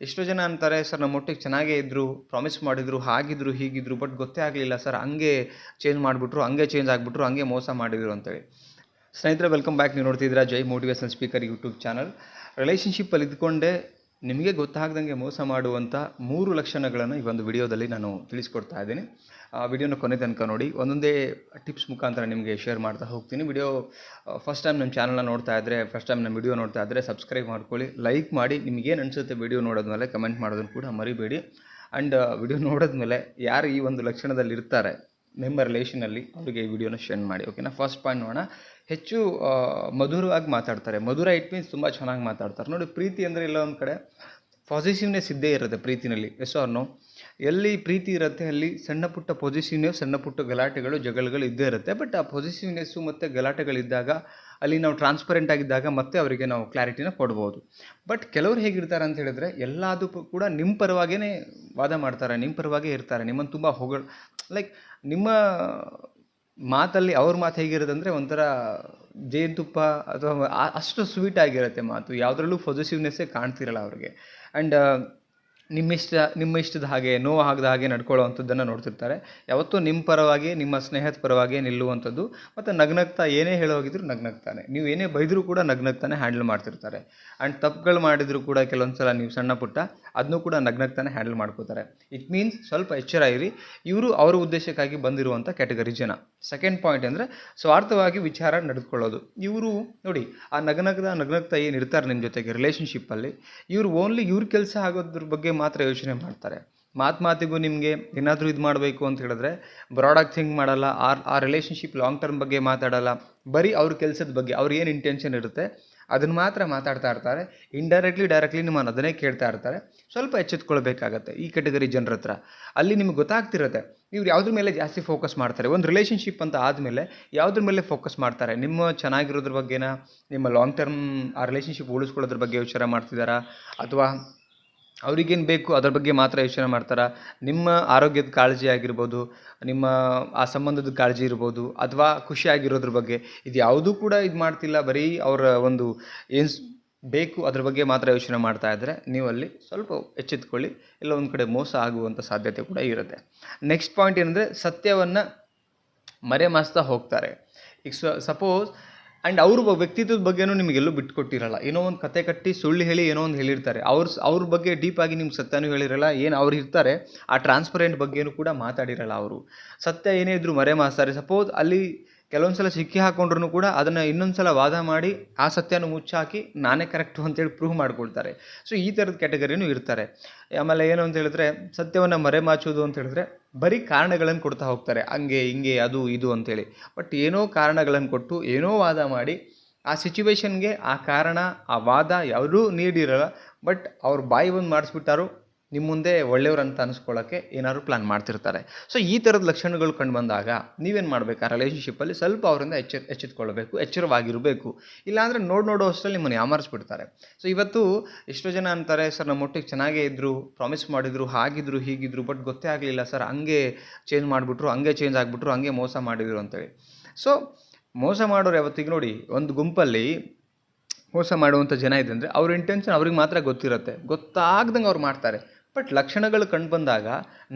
ಎಷ್ಟೋ ಜನ ಅಂತಾರೆ, ಸರ್, ನಮ್ಮ ಒಟ್ಟಿಗೆ ಚೆನ್ನಾಗೇ ಇದ್ದರು ಪ್ರಾಮಿಸ್ ಮಾಡಿದರು, ಹಾಗಿದ್ರು, ಹೀಗಿದ್ರು ಬಟ್ ಗೊತ್ತೇ ಆಗಲಿಲ್ಲ, ಸರ್, ಹಂಗೆ ಚೇಂಜ್ ಮಾಡಿಬಿಟ್ರು, ಹಂಗೆ ಚೇಂಜ್ ಆಗಿಬಿಟ್ರು, ಹಂಗೆ ಮೋಸ ಮಾಡಿದರು, ಅಂತೇಳಿ. ಸ್ನೇಹಿತರೆ ವೆಲ್ಕಮ್ ಬ್ಯಾಕ್ ನೀವು ನೋಡ್ತಿದ್ದೀರಾ Jai motivation speaker YouTube channel ರಿಲೇಷನ್ಶಿಪ್ಪಲ್ಲಿ ಇದ್ಕೊಂಡೇ ನಿಮಗೆ ಗೊತ್ತಾಗ್ದಂಗೆ ಮೋಸ ಮಾಡುವಂಥ ಮೂರು ಲಕ್ಷಣಗಳನ್ನು ಈ ಒಂದು ವಿಡಿಯೋದಲ್ಲಿ ನಾನು ತಿಳಿಸ್ಕೊಡ್ತಾ ಇದ್ದೀನಿ. ಆ ವಿಡಿಯೋನ ಕೊನೆ ತನಕ ನೋಡಿ. ಒಂದೊಂದೇ ಟಿಪ್ಸ್ ಮುಖಾಂತರ ನಿಮಗೆ ಶೇರ್ ಮಾಡ್ತಾ ಹೋಗ್ತೀನಿ. ವಿಡಿಯೋ ಫಸ್ಟ್ ಟೈಮ್ ನಮ್ಮ ಚಾನಲ್ನ ನೋಡ್ತಾ ಇದ್ದರೆ ಫಸ್ಟ್ ಟೈಮ್ ನಮ್ಮ ವಿಡಿಯೋ ನೋಡ್ತಾ ಇದ್ದರೆ ಸಬ್ಸ್ಕ್ರೈಬ್ ಮಾಡ್ಕೊಳ್ಳಿ. ಲೈಕ್ ಮಾಡಿ. ನಿಮಗೇನು ಅನಿಸುತ್ತೆ ವಿಡಿಯೋ ನೋಡಿದ್ಮೇಲೆ ಕಮೆಂಟ್ ಮಾಡೋದನ್ನು ಕೂಡ ಮರಿಬೇಡಿ. ಆ್ಯಂಡ್ ವಿಡಿಯೋ ನೋಡಿದ್ಮೇಲೆ ಯಾರು ಈ ಒಂದು ಲಕ್ಷಣದಲ್ಲಿ ಇರ್ತಾರೆ ನಿಮ್ಮ ರಿಲೇಷನಲ್ಲಿ ಅವರಿಗೆ ವಿಡಿಯೋನ ಶೇರ್ ಮಾಡಿ ಓಕೆನಾ ಫಸ್ಟ್ ಪಾಯಿಂಟ್ ನೋಡೋಣ. ಹೆಚ್ಚು ಮಧುರವಾಗಿ ಮಾತಾಡ್ತಾರೆ. ಮಧುರ ಇಟ್ ಮೀನ್ಸ್ ತುಂಬ ಚೆನ್ನಾಗಿ ಮಾತಾಡ್ತಾರೆ. ನೋಡಿ, ಪ್ರೀತಿ ಅಂದರೆ ಎಲ್ಲ ಒಂದು ಕಡೆ. ಪಾಸಿಟಿವ್ನೆಸ್ ಇದ್ದೇ ಇರುತ್ತೆ ಪ್ರೀತಿನಲ್ಲಿ. ಎಸ್ ಆರ್ ಎಲ್ಲಿ ಪ್ರೀತಿ ಇರುತ್ತೆ, ಅಲ್ಲಿ ಸಣ್ಣ ಪುಟ್ಟ ಪಾಸಿಟಿವ್ನೆಸ್ ಸಣ್ಣ ಪುಟ್ಟ ಗಲಾಟೆಗಳು, ಜಗಳಗಳು ಇದ್ದೇ ಇರುತ್ತೆ. ಬಟ್ ಆ ಪಾಸಿಟಿವ್ನೆಸ್ಸು ಮತ್ತು ಗಲಾಟೆಗಳಿದ್ದಾಗ ಅಲ್ಲಿ ನಾವು ಟ್ರಾನ್ಸ್ಪರೆಂಟ್ ಆಗಿದ್ದಾಗ ಮತ್ತೆ ಅವರಿಗೆ ನಾವು ಕ್ಲಾರಿಟಿನ ಕೊಡ್ಬೋದು. ಬಟ್ ಕೆಲವರು ಹೇಗಿರ್ತಾರೆ ಅಂತ ಹೇಳಿದ್ರೆ ಎಲ್ಲದೂ ಕೂಡ ನಿಮ್ಮ ಪರವಾಗೇ ವಾದ ಮಾಡ್ತಾರೆ ನಿಮ್ಮ ಪರವಾಗೇ ಇರ್ತಾರೆ ನಿಮ್ಮನ್ನು ತುಂಬ ಹೊಗಳ ಲೈಕ್ ನಿಮ್ಮ ಮಾತಲ್ಲಿ ಅವ್ರ ಮಾತು ಹೇಗಿರುತ್ತೆ ಅಂದರೆ ಒಂಥರ ಜೇನುತುಪ್ಪ ಅಥವಾ ಅಷ್ಟು ಸ್ವೀಟ್ ಆಗಿರುತ್ತೆ ಮಾತು, ಯಾವುದ್ರಲ್ಲೂ ಪಾಸಿಟಿವ್ನೆಸ್ಸೇ ಕಾಣ್ತಿರಲ್ಲ ಅವ್ರಿಗೆ. ಆ್ಯಂಡ್ ನಿಮ್ಮ ಇಷ್ಟ ನಿಮ್ಮ ಇಷ್ಟದ ಹಾಗೆ ನೋವು ಆಗದ ಹಾಗೆ ನಡ್ಕೊಳ್ಳೋವಂಥದ್ದನ್ನು ನೋಡ್ತಿರ್ತಾರೆ. ಯಾವತ್ತೂ ನಿಮ್ಮ ಪರವಾಗಿ, ನಿಮ್ಮ ಸ್ನೇಹದ ಪರವಾಗಿ ನಿಲ್ಲುವಂಥದ್ದು. ಮತ್ತು ನಗ್ನಗ್ತಾ ಏನೇ ಹೇಳೋಗಿದ್ರು ನಗ್ನಗ್ತಾನೆ. ನೀವು ಏನೇ ಬೈದರೂ ಕೂಡ ನಗ್ನಗ್ತಾನೆ ಹ್ಯಾಂಡಲ್ ಮಾಡ್ತಿರ್ತಾರೆ. ಆ್ಯಂಡ್ ತಪ್ಪುಗಳು ಮಾಡಿದರೂ ಕೂಡ ಕೆಲವೊಂದು ಸಲ ನೀವು ಸಣ್ಣ ಪುಟ್ಟ ಅದನ್ನೂ ಕೂಡ ನಗ್ನಗ್ತಾನೆ ಹ್ಯಾಂಡಲ್ ಮಾಡ್ಕೋತಾರೆ. ಇಟ್ ಮೀನ್ಸ್ ಸ್ವಲ್ಪ ಎಚ್ಚರ ಇರಿ. ಇವರು ಅವರ ಉದ್ದೇಶಕ್ಕಾಗಿ ಬಂದಿರುವಂಥ ಕ್ಯಾಟಗರಿ ಜನ. ಸೆಕೆಂಡ್ ಪಾಯಿಂಟ್ ಅಂದರೆ ಸ್ವಾರ್ಥವಾಗಿ ವಿಚಾರ ನಡೆದುಕೊಳ್ಳೋದು. ಇವರು ನೋಡಿ, ಆ ನಗನಗದ ನಗ್ನಗ್ತಾ ಏನು ಇರ್ತಾರೆ ನಿಮ್ಮ ಜೊತೆಗೆ ರಿಲೇಷನ್ಶಿಪ್ಪಲ್ಲಿ ಇವರು ಓನ್ಲಿ ಇವ್ರ ಕೆಲಸ ಆಗೋದ್ರ ಬಗ್ಗೆ ಮಾತ್ರ ಯೋಚನೆ ಮಾಡ್ತಾರೆ. ಮಾತು ಮಾತಿಗೂ ನಿಮಗೆ ಏನಾದರೂ ಇದು ಮಾಡಬೇಕು ಅಂತ ಹೇಳಿದ್ರೆ ಬ್ರಾಡಾಗಿ ಥಿಂಕ್ ಮಾಡಲ್ಲ, ಆ ಆ ರಿಲೇಷನ್ಶಿಪ್ ಲಾಂಗ್ ಟರ್ಮ್ ಬಗ್ಗೆ ಮಾತಾಡಲ್ಲ, ಬರೀ ಅವ್ರ ಕೆಲಸದ ಬಗ್ಗೆ, ಅವ್ರ ಏನು ಇಂಟೆನ್ಷನ್ ಇರುತ್ತೆ ಅದನ್ನು ಮಾತ್ರ ಮಾತಾಡ್ತಾ ಇರ್ತಾರೆ. ಇಂಡೈರೆಕ್ಟ್ಲಿ ಡೈರೆಕ್ಟ್ಲಿ ನಿಮ್ಮನ್ನು ಅದನ್ನೇ ಕೇಳ್ತಾ ಇರ್ತಾರೆ. ಸ್ವಲ್ಪ ಎಚ್ಚೆತ್ಕೊಳ್ಬೇಕಾಗತ್ತೆ ಈ ಕೆಟಗರಿ ಜನರ ಹತ್ರ. ಅಲ್ಲಿ ನಿಮ್ಗೆ ಗೊತ್ತಾಗ್ತಿರುತ್ತೆ. ಇವ್ರು ಯಾವುದ್ರ ಮೇಲೆ ಜಾಸ್ತಿ ಫೋಕಸ್ ಮಾಡ್ತಾರೆ? ಒಂದು ರಿಲೇಷನ್ಶಿಪ್ ಅಂತ ಆದಮೇಲೆ ಯಾವುದ್ರ ಮೇಲೆ ಫೋಕಸ್ ಮಾಡ್ತಾರೆ? ನಿಮ್ಮ ಚೆನ್ನಾಗಿರೋದ್ರ ಬಗ್ಗೆನ? ನಿಮ್ಮ ಲಾಂಗ್ ಟರ್ಮ್ ಆ ರಿಲೇಷನ್ಶಿಪ್ ಉಳಿಸ್ಕೊಳ್ಳೋದ್ರ ಬಗ್ಗೆ ಯೋಚನೆ ಮಾಡ್ತಿದ್ದಾರಾ ಅಥವಾ ಅವ್ರಿಗೇನು ಬೇಕು ಅದ್ರ ಬಗ್ಗೆ ಮಾತ್ರ ಯೋಚನೆ ಮಾಡ್ತಾರೆ. ನಿಮ್ಮ ಆರೋಗ್ಯದ ಕಾಳಜಿ ಆಗಿರ್ಬೋದು, ನಿಮ್ಮ ಆ ಸಂಬಂಧದ ಕಾಳಜಿ ಇರ್ಬೋದು, ಅಥವಾ ಖುಷಿಯಾಗಿರೋದ್ರ ಬಗ್ಗೆ. ಇದು ಯಾವುದೂ ಕೂಡ ಇದು ಮಾಡ್ತಿಲ್ಲ, ಬರೀ ಅವರ ಒಂದು ಏನು ಬೇಕು ಅದ್ರ ಬಗ್ಗೆ ಮಾತ್ರ ಯೋಚನೆ ಮಾಡ್ತಾ ಇದ್ದರೆ ನೀವು ಅಲ್ಲಿ ಸ್ವಲ್ಪ ಎಚ್ಚೆತ್ಕೊಳ್ಳಿ, ಇಲ್ಲ ಒಂದು ಕಡೆ ಮೋಸ ಆಗುವಂಥ ಸಾಧ್ಯತೆ ಕೂಡ ಇರುತ್ತೆ. ನೆಕ್ಸ್ಟ್ ಪಾಯಿಂಟ್ ಏನಂದರೆ ಸತ್ಯವನ್ನು ಮರೆಮಾಸ್ತಾ ಹೋಗ್ತಾರೆ. ಈಗ ಸಪೋಸ್ ಆ್ಯಂಡ್ ಅವ್ರ ವ್ಯಕ್ತಿತ್ವದ ಬಗ್ಗೆನೂ ನಿಮಗೆಲ್ಲೂ ಬಿಟ್ಕೊಟ್ಟಿರಲ್ಲ. ಏನೋ ಒಂದು ಕತೆ ಕಟ್ಟಿ ಸುಳ್ಳು ಹೇಳಿ ಏನೋ ಒಂದು ಹೇಳಿರ್ತಾರೆ. ಅವ್ರ ಅವ್ರ ಬಗ್ಗೆ ಡೀಪಾಗಿ ನಿಮ್ಗೆ ಸತ್ಯನೂ ಹೇಳಿರಲ್ಲ, ಏನು ಅವ್ರು ಇರ್ತಾರೆ, ಆ ಟ್ರಾನ್ಸ್ಪರೆಂಟ್ ಬಗ್ಗೆನೂ ಕೂಡ ಮಾತಾಡಿರಲ್ಲ ಅವರು. ಸತ್ಯ ಏನೇ ಇದ್ದರೂ ಮರೆ ಮಾಸ್ತಾರೆ. ಸಪೋಸ್ ಅಲ್ಲಿ ಕೆಲವೊಂದು ಸಲ ಸಿಕ್ಕಿ ಹಾಕೊಂಡ್ರು ಕೂಡ ಅದನ್ನು ಇನ್ನೊಂದು ಸಲ ವಾದ ಮಾಡಿ ಆ ಸತ್ಯನ ಮುಚ್ಚಾಕಿ ನಾನೇ ಕರೆಕ್ಟು ಅಂತೇಳಿ ಪ್ರೂವ್ ಮಾಡ್ಕೊಳ್ತಾರೆ. ಸೊ ಈ ಥರದ ಕ್ಯಾಟಗರಿನೂ ಇರ್ತಾರೆ. ಆಮೇಲೆ ಏನು ಅಂತ ಹೇಳಿದ್ರೆ, ಸತ್ಯವನ್ನು ಮರೆಮಾಚೋದು ಅಂತ ಹೇಳಿದ್ರೆ, ಬರೀ ಕಾರಣಗಳನ್ನು ಕೊಡ್ತಾ ಹೋಗ್ತಾರೆ. ಹಂಗೆ, ಹಿಂಗೆ, ಅದು, ಇದು ಅಂತೇಳಿ. ಬಟ್ ಏನೋ ಕಾರಣಗಳನ್ನು ಕೊಟ್ಟು, ಏನೋ ವಾದ ಮಾಡಿ, ಆ ಸಿಚುವೇಶನ್ಗೆ ಆ ಕಾರಣ, ಆ ವಾದ ಯಾವುದೂ ನೀಡಿರಲ್ಲ. ಬಟ್ ಅವ್ರ ಬಾಯಿ ಬಂದು ಮಾಡಿಸ್ಬಿಟ್ಟಾರು ನಿಮ್ಮ ಮುಂದೆ ಒಳ್ಳೆಯವ್ರು ಒಳ್ಳೆಯವ್ರಂತ ಅನಿಸ್ಕೊಳ್ಳೋಕ್ಕೆ ಏನಾದ್ರು ಪ್ಲ್ಯಾನ್ ಮಾಡ್ತಿರ್ತಾರೆ. ಸೊ ಈ ಥರದ ಲಕ್ಷಣಗಳು ಕಂಡು ಬಂದಾಗ ನೀವೇನು ಮಾಡಬೇಕು? ಆ ರಿಲೇಷನ್ಶಿಪ್ಪಲ್ಲಿ ಸ್ವಲ್ಪ ಅವರಿಂದ ಎಚ್ಚ, ಎಚ್ಚೆತ್ಕೊಳ್ಬೇಕು, ಎಚ್ಚರವಾಗಿರಬೇಕು. ಇಲ್ಲಾಂದರೆ ನೋಡಿ, ನೋಡೋ ಅಷ್ಟರಲ್ಲಿ ನಿಮ್ಮನ್ನು ಯಾಮಾರಿಸ್ಬಿಡ್ತಾರೆ. ಸೊ ಇವತ್ತು ಎಷ್ಟೋ ಜನ ಅಂತಾರೆ, ಸರ್, ನಮ್ಮ ಒಟ್ಟಿಗೆ ಚೆನ್ನಾಗೇ ಇದ್ದರು ಪ್ರಾಮಿಸ್ ಮಾಡಿದರು, ಹಾಗಿದ್ರು, ಹೀಗಿದ್ರು ಬಟ್ ಗೊತ್ತೇ ಆಗಲಿಲ್ಲ, ಸರ್, ಹಂಗೆ ಚೇಂಜ್ ಮಾಡಿಬಿಟ್ರು, ಹಂಗೆ ಚೇಂಜ್ ಆಗಿಬಿಟ್ರು, ಹಂಗೆ ಮೋಸ ಮಾಡಿದರು, ಅಂತೇಳಿ. ಸೊ ಮೋಸ ಮಾಡೋರು ಯಾವತ್ತಿಗೆ ನೋಡಿ, ಒಂದು ಗುಂಪಲ್ಲಿ ಮೋಸ ಮಾಡುವಂಥ ಜನ ಇದೆ ಅಂದರೆ ಅವ್ರ ಇಂಟೆನ್ಷನ್ ಅವ್ರಿಗೆ ಮಾತ್ರ ಗೊತ್ತಿರುತ್ತೆ. ಗೊತ್ತಾಗ್ದಂಗೆ ಅವ್ರು ಮಾಡ್ತಾರೆ. ಬಟ್ ಲಕ್ಷಣಗಳು ಕಂಡು ಬಂದಾಗ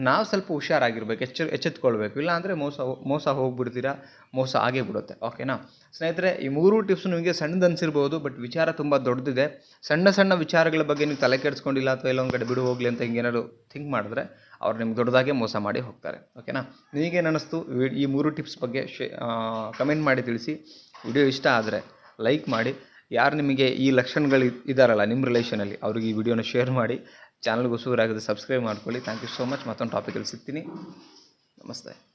ನಾವು ಸ್ವಲ್ಪ ಹುಷಾರಾಗಿರ್ಬೇಕು, ಎಚ್ಚ, ಎಚ್ಚೆತ್ಕೊಳ್ಬೇಕು. ಇಲ್ಲ ಅಂದರೆ ಮೋಸ ಮೋಸ ಹೋಗ್ಬಿಡ್ತೀರಾ, ಮೋಸ ಆಗೇ ಬಿಡುತ್ತೆ. ಓಕೆನಾ? ಸ್ನೇಹಿತರೆ, ಈ ಮೂರು ಟಿಪ್ಸ್ ನಿಮಗೆ ಸಣ್ಣದ ಅನಿಸಿರ್ಬೋದು, ಬಟ್ ವಿಚಾರ ತುಂಬ ದೊಡ್ಡದಿದೆ. ಸಣ್ಣ ಸಣ್ಣ ವಿಚಾರಗಳ ಬಗ್ಗೆ ನೀವು ತಲೆ ಕೆಡಿಸ್ಕೊಂಡಿಲ್ಲ ಅಥವಾ ಎಲ್ಲ ಒಂದು ಕಡೆ ಬಿಡು ಹೋಗಲಿ ಅಂತ ಹಿಂಗೇನಾದ್ರು ಥಿಂಕ್ ಮಾಡಿದ್ರೆ ಅವ್ರು ನಿಮ್ಗೆ ದೊಡ್ಡದಾಗೆ ಮೋಸ ಮಾಡಿ ಹೋಗ್ತಾರೆ. ಓಕೆನಾ? ನಿಮಗೇನು ಅನ್ನಿಸ್ತು ಈ ಮೂರು ಟಿಪ್ಸ್ ಬಗ್ಗೆ ಶೇ ಕಮೆಂಟ್ ಮಾಡಿ ತಿಳಿಸಿ. ವಿಡಿಯೋ ಇಷ್ಟ ಆದರೆ ಲೈಕ್ ಮಾಡಿ. ಯಾರು ನಿಮಗೆ ಈ ಲಕ್ಷಣಗಳು ಇದ್ದಾರಲ್ಲ ನಿಮ್ಮ ರಿಲೇಷನಲ್ಲಿ ಅವ್ರಿಗೆ ಈ ವಿಡಿಯೋನ ಶೇರ್ ಮಾಡಿ ಚಾನಲ್ಗೂ ಹೊಸೂರಾಗಿದೆ ಸಬ್ಸ್ಕ್ರೈಬ್ ಮಾಡ್ಕೊಳ್ಳಿ. ಥ್ಯಾಂಕ್ ಯು ಸೋ ಮಚ್ ಮತ್ತೊಂದು ಟಾಪಿಕಲ್ಲಿ ಸಿಗ್ತೀನಿ. ನಮಸ್ತೆ.